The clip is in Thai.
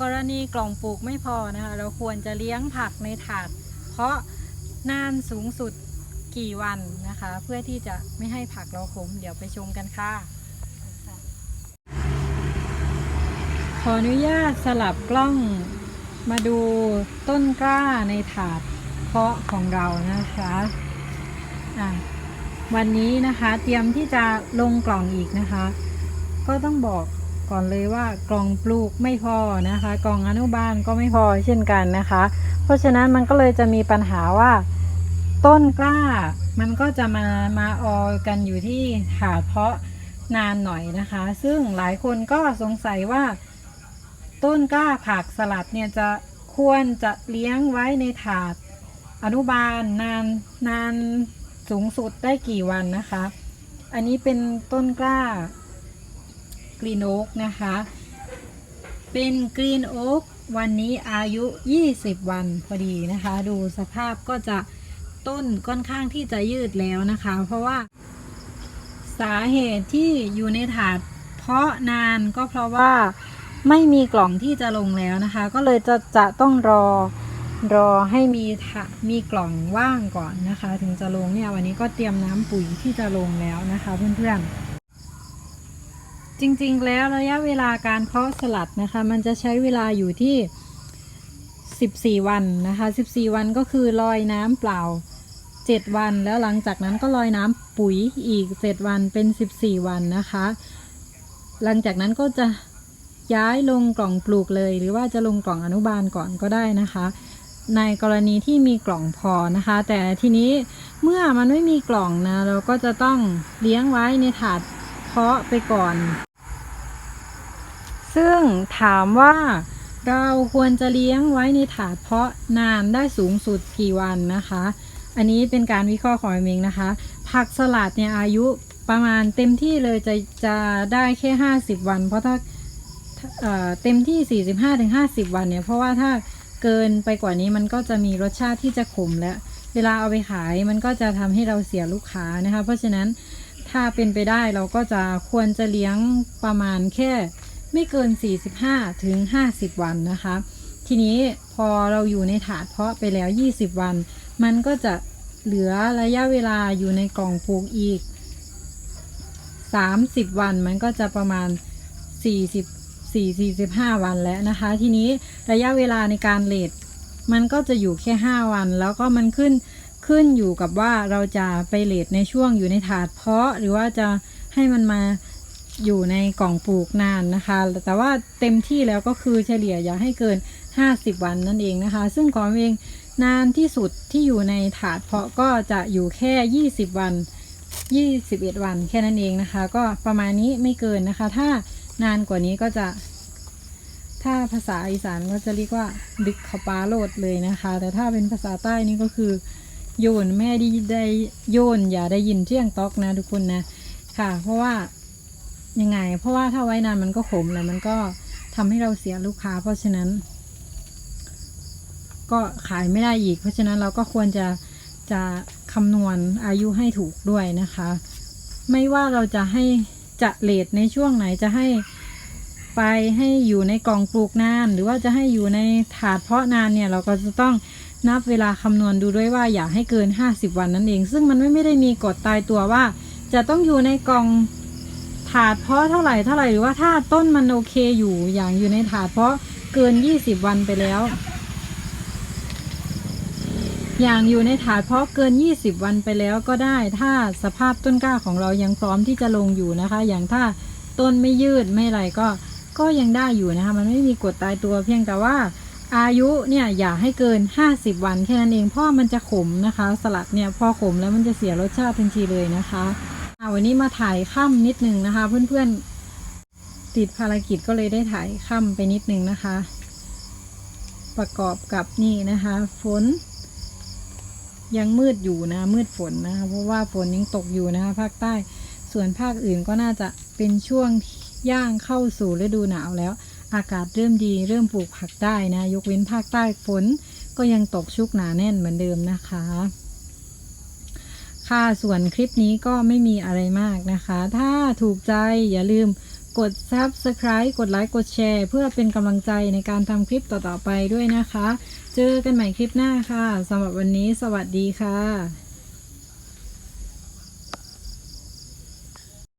กรณีกล่องปลูกไม่พอนะคะ เราควรจะเลี้ยงผักในถาด เพราะนานสูงสุดกี่วันนะคะ เพื่อที่จะไม่ให้ผักเราขมเดี๋ยวไปชมกันค่ะ ขออนุญาตสลับกล้องมาดูต้นกล้าในถาดเพาะของเรานะคะะวันนี้นะคะเตรียมที่จะลงกล่องอีกนะคะ ก็ต้องบอก ก่อนเลยว่ากล่องปลูกไม่พอนะคะ กล่องอนุบาลก็ไม่พอเช่นกันนะคะ เพราะฉะนั้นมันก็เลยจะมีปัญหาว่าต้นกล้า มันก็จะมามาออกันอยู่ที่ถาดเพาะนานหน่อยนะคะ ซึ่งหลายคนก็สงสัยว่า ต้นกล้าผักสลัดเนี่ยจะควรจะเลี้ยงไว้ในถาดอนุบาลนานนานสูงสุดได้กี่วันนะคะ อันนี้เป็นต้นกล้า กรีนโอ๊กนะคะ เป็นกรีนโอ๊กวันนี้อายุ 20 วันพอดีนะคะ ดูสภาพก็จะต้นค่อนข้างที่จะยืดแล้วนะคะ เพราะว่า สาเหตุที่อยู่ในถาด เพราะนานก็เพราะว่าไม่มีกล่องที่จะลงแล้วนะคะ ก็เลยจะจะต้องรอรอให้มีถามีกล่องว่างก่อนนะคะ ถึงจะลงเนี่ยวันนี้ก็เตรียมน้ำปุ๋ยที่จะลงแล้วนะคะเพื่อนๆ จริงๆ แล้วระยะเวลาการเพาะสลัดนะคะ มันจะใช้เวลาอยู่ที่ 14 วันนะคะ 14 วันก็คือลอยน้ำเปล่า 7 วัน แล้วหลังจากนั้นก็ลอยน้ำปุ๋ยอีก 7 วันเป็น 14 วันนะคะ หลังจากนั้นก็จะย้ายลงกล่องปลูกเลย หรือว่าจะลงกล่องอนุบาลก่อนก็ได้นะคะ ในกรณีที่มีกล่องพอนะคะ แต่ทีนี้เมื่อมันไม่มีกล่องนะ เราก็จะต้องเลี้ยงไว้ในถาดเพาะไปก่อน ซึ่งถามว่าเราควรจะเลี้ยงไว้ในถาดเพาะนานได้สูงสุดกี่วันนะคะ อันนี้เป็นการวิเคราะห์ของเมงนะคะ ผักสลัดเนี่ยอายุประมาณเต็มที่เลยจะจะได้แค่ 50 วัน เพราะถ้าเเต็มที่ 45-50 วันเนี่ย เพราะว่าถ้าเกินไปกว่านี้มันก็จะมีรสชาติที่จะขมแล้ว เวลาเอาไปขายมันก็จะทำให้เราเสียลูกค้านะคะ เพราะฉะนั้นถ้าเป็นไปได้เราก็จะควรจะเลี้ยงประมาณแค่ ไม่เกิน 45ถึง50 วันนะคะ ทีนี้พอเราอยู่ในถาดเพาะไปแล้ว 20 วัน มันก็จะเหลือระยะเวลาอยู่ในกล่องปลูกอีก 30 วันมันก็จะประมาณ 40 4 45 วันแล้วนะคะ ทีนี้ระยะเวลาในการเลทมันก็จะอยู่แค่ 5 วัน แล้วก็มันขึ้นขึ้นอยู่กับว่าเราจะไปเลทในช่วงอยู่ในถาดเพาะ หรือว่าจะให้มันมา อยู่ในกล่องปลูกนานนะคะ แต่ว่าเต็มที่แล้วก็คือเฉลี่ยอย่าให้เกิน 50 วันนั่นเองนะคะ ซึ่งของเองนานที่สุดที่อยู่ในถาดเพาะก็จะอยู่แค่ 20 วัน 21 วันแค่นั้นเองนะคะ ก็ประมาณนี้ไม่เกินนะคะ ถ้านานกว่านี้ก็จะ ถ้าภาษาอีสานก็จะเรียกว่าดึกขาปาโลดเลยนะคะ แต่ถ้าเป็นภาษาใต้นี่ก็คือโยนแม่ดีได้โยนอย่าได้ยินเที่ยงตอกนะทุกคนนะค่ะ เพราะว่า ยังไง เพราะว่าถ้าไว้นานมันก็ขมแล้วมันก็ทำให้เราเสียลูกค้า เพราะฉะนั้น ก็ขายไม่ได้อีก เพราะฉะนั้นเราก็ควรจะจะคำนวณอายุให้ถูกด้วยนะคะ ไม่ว่าเราจะให้จะเลทในช่วงไหนจะให้ไปให้อยู่ในกล่องปลูกนาน หรือว่าจะให้อยู่ในถาดเพาะนานเนี่ย เราก็จะต้องนับเวลาคำนวณดูด้วยว่าอย่าให้เกิน 50 วันนั่นเอง ซึ่งมันไม่ไม่ได้มีกฎตายตัวว่า จะต้องอยู่ในกล่อง ถาดเพาะเท่าไหร่เท่าไหร่หรือว่าถ้าต้นมันโอเคอยู่อย่างอยู่ในถาดเพาะเกิน20วันไปแล้ว อย่างอยู่ในถาดเพาะเกิน20วันไปแล้วก็ได้ ถ้าสภาพต้นกล้าของเรายังพร้อมที่จะลงอยู่นะคะ อย่างถ้าต้นไม่ยืดไม่อะไรก็ก็ยังได้อยู่นะคะ มันไม่มีกฎตายตัวเพียงแต่ว่าอายุเนี่ยอย่าให้เกิน 50 วันแค่นั้นเองเพราะมันจะขมนะคะ สลัดเนี่ยพอขมแล้วมันจะเสียรสชาติทันทีเลยนะคะ วันนี้มาถ่ายค่ำนิดนึงนะคะ เพื่อนๆติดภารกิจก็เลยได้ถ่ายค่ำไปนิดนึงนะคะ ประกอบกับนี่นะคะ ฝน ยังมืดอยู่นะ มืดฝนนะคะเพราะว่าฝนยังตกอยู่นะคะภาคใต้ส่วนภาคอื่นก็น่าจะเป็นช่วงย่างเข้าสู่ฤดูหนาวแล้ว อากาศเริ่มดีเริ่มปลูกผักได้นะ ยกเว้นภาคใต้ฝนก็ยังตกชุกหนาแน่นเหมือนเดิมนะคะ ค่ะส่วนคลิปนี้ก็ไม่มีอะไรมากนะคะ ถ้าถูกใจอย่าลืมกด Subscribe กดไลค์กดแชร์เพื่อเป็นกำลังใจในการทำคลิปต่อๆไปด้วยนะคะ เจอกันใหม่คลิปหน้าค่ะสำหรับวันนี้สวัสดีค่ะ